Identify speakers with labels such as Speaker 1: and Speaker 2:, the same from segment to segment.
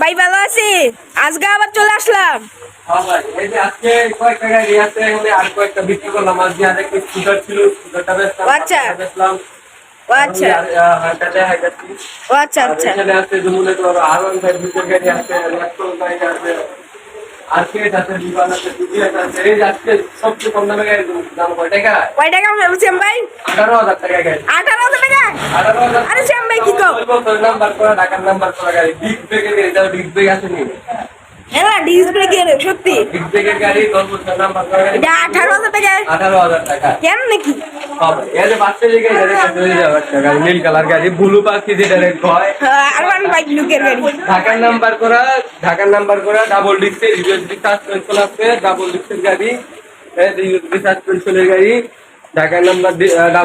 Speaker 1: ভাই ভালো আছি। আজকে আবার চলে আসলাম।
Speaker 2: হ্যাঁ
Speaker 1: আচ্ছা। আচ্ছা। আচ্ছা আচ্ছা।
Speaker 2: বিমান আছে আছে এই আজকে সবচেয়ে কম দামে গাড়ি দাম কয় টাকা?
Speaker 1: কয় টাকা বলছেন ভাই?
Speaker 2: আঠারো হাজার টাকা গাড়ি।
Speaker 1: আঠারো হাজার টাকা?
Speaker 2: আঠারো হাজার নাম্বার করা ঢাকার নাম্বার করা গাড়ি। ডিস্ক ব্রেকের গাড়ি যাও ডিস্ক ব্রেক আছে
Speaker 1: হ্যাঁ ডিসপ্লে কি সত্যি।
Speaker 2: ডিস্ক ব্রেকের গাড়ি দশ বছর নাম্বার করা গাড়ি
Speaker 1: এটা আঠারো হাজার টাকা।
Speaker 2: আঠারো হাজার টাকা।
Speaker 1: কেন নাকি?
Speaker 2: হবে। এই যে বাচ্চা লিগে গাড়ি চলে যাবে একটা গাড়ি নীল কালার গাড়ি ব্লু পাখি রেড হয়।
Speaker 1: আর ওয়ান বাইক লুকের গাড়ি।
Speaker 2: ঢাকার নাম্বার করা ঢাকার নাম্বার করা ডাবল ডিস্কের ইউএসডি সাসপেনশন আছে ডাবল ডিস্কের গাড়ি ইউএসডি সাসপেনশনের গাড়ি। ঢাকার নাম্বার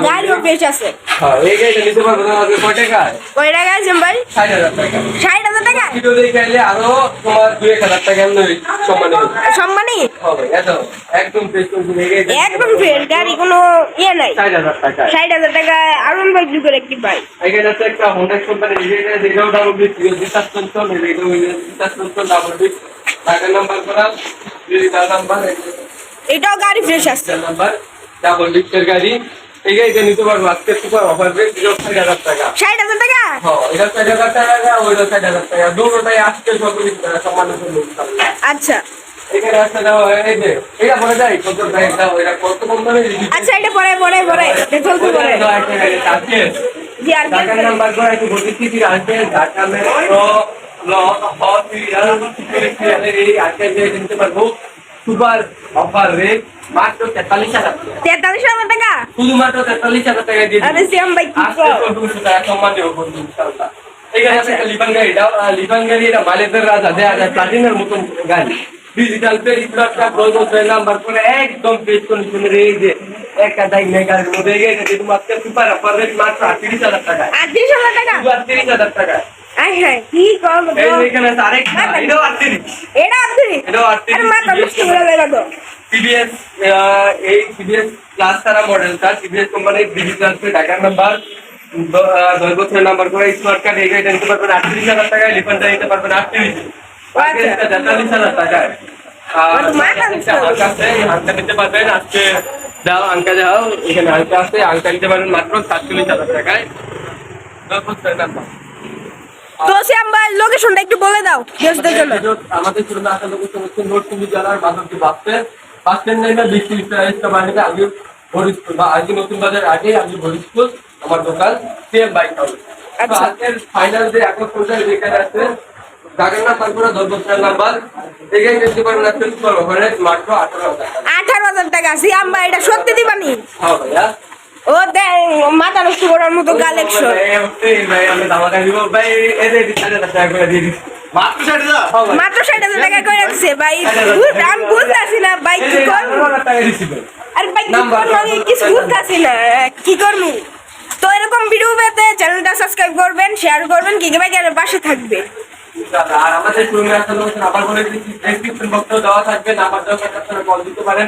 Speaker 1: গাড়িও বেশ আছে।
Speaker 2: হ্যাঁ এই গাড়িটা নিতে পারব তোমাদের কয় টাকায়
Speaker 1: কয় টাকা আছেন ভাই?
Speaker 2: ষাট হাজার টাকা।
Speaker 1: ষাট হাজার টাকা?
Speaker 2: ভিডিও দেখে গেলে আরও তোমার দুই এক হাজার টাকা এমনি
Speaker 1: সম্মানী
Speaker 2: হবে। এত একদম ফ্রেশ কন্ডিশন এই
Speaker 1: একদম ফ্রেশ গাড়ি কোনো ইয়ে নাই।
Speaker 2: ষাট হাজার টাকা।
Speaker 1: ষাট হাজার টাকা আর ওয়ান বাইক লুকের একটি বাইক
Speaker 2: এখানে আছে একটা হোন্ডা কোম্পানি এটাও ডাবল ডিস্ক ইউএসডি সাসপেনশন এটাও ইউএসডি সাসপেনশন ডাবল ডিস্ক ঢাকার নাম্বার করা রিজাল নাম্বার
Speaker 1: এটাও গাড়ি ফ্রেশ আছে।
Speaker 2: নাম্বার ডাবল ডিস্কের গাড়ি এই গাড়িটা নিতে পারব আজকে সুপার অফার রেট ষাট হাজার টাকা
Speaker 1: ষাট হাজার টাকা
Speaker 2: হ্যাঁ এটা ষাট হাজার টাকা ওইটা ষাট হাজার টাকা দুটোটাই আজকে সব সম্মান
Speaker 1: আচ্ছা আচ্ছা এটা পরে পরে পরে
Speaker 2: ঢাকার নাম্বার করে একটু বলতেছি কি আসবে ঢাকা মেট্রো ল হসপিটাল এই আজকে যে নিতে পারব সুপার অফার রেট মাত্র তেতাল্লিশ হাজার।
Speaker 1: তেতাল্লিশ হাজার টাকা?
Speaker 2: শুধুমাত্র তেতাল্লিশ হাজার টাকা দিয়ে
Speaker 1: আরে শ্যাম ভাই কি?
Speaker 2: চোদ্দশো টাকা সম্মান দেবো বন্ধু ইনশাআল্লাহ এখানে আছে একটা লিবান গাড়ি আহ, লিবান গাড়ি এটা মালেদের রাজা দেয়া যায় প্লাটিনের মতন গাড়ি। ডিজিটাল পে স্টার্টটা প্রয়োজন নাম্বার করে একদম পেজ কন্ডিশনের এই যে একটা দাই মেগার মধ্যে এই কিন্তু মাত্র সুপার অফার রেট মাত্র আটত্রিশ হাজার টাকা
Speaker 1: আটত্রিশ হাজার টাকা?
Speaker 2: আটত্রিশ হাজার টাকা সিবিএস এই সিবিএস ক্লাস তারা মডেলটা সিবিএস কোম্পানির ডিজিটাল পে ঢাকার নাম্বার দশ বছরের নাম্বার করে স্মার্ট কার্ড এই গাড়িটা নিতে পারবেন আটত্রিশ হাজার টাকায় লিফানটা নিতে পারবেন আটত্রিশ
Speaker 1: আচ্ছা।
Speaker 2: তেতাল্লিশ হাজার টাকায়। আছে এই আঙ্কা নিতে পারবেন। আজকে দাও আঙ্কা যাও এখানে আঙ্কা আছে আঙ্কা নিতে পারবেন মাত্র সাতচল্লিশ হাজার টাকায়। দশ বছরের নাম্বার
Speaker 1: তো শ্যাম ভাই লোকেশনটা একটু বলে দাও গেস্টদের জন্য।
Speaker 2: আমাদের ছোট আসা লোকেশন হচ্ছে নরসিংদী জেলার Madhabdi bus stand. Bus stand লাইনে বৃষ্টি ইস্টা বাড়িতে আগে হরিস্কুল বা আগে নতুন বাজার আগে আমি আমার দোকান সেম বাইক হাউস
Speaker 1: আচ্ছা।
Speaker 2: আজকের ফাইনাল যে এখন পর্যন্ত যেখানে আছে তারপরে দশ বছরের নাম্বার। এখানে নিতে পারেন আজকে মাত্র আঠারো হাজার টাকা।
Speaker 1: আঠারো হাজার টাকা। শ্যাম ভাই এটা সত্যি দিবানি?
Speaker 2: হ্যাঁ ভাইয়া।
Speaker 1: ও দেখ মাথা নষ্ট করার মতো কালেকশন
Speaker 2: মাত্র ষাট হাজার
Speaker 1: টাকা করে ভাই। বুঝ- আমি বুঝতেছি না ভাই কি করব। আর ভাই কি করব? আমি কিছু বুঝতেছি না কি করব? তো এরকম ভিডিও পেতে চ্যানেলটা সাবস্ক্রাইব করবেন শেয়ার করবেন কি ভাই পাশে থাকবে।
Speaker 2: আর আমাদের আবার বলে দিচ্ছি ডেসক্রিপশন বক্সেও দেওয়া থাকবে নাম্বার দেওয়া কল দিতে পারেন।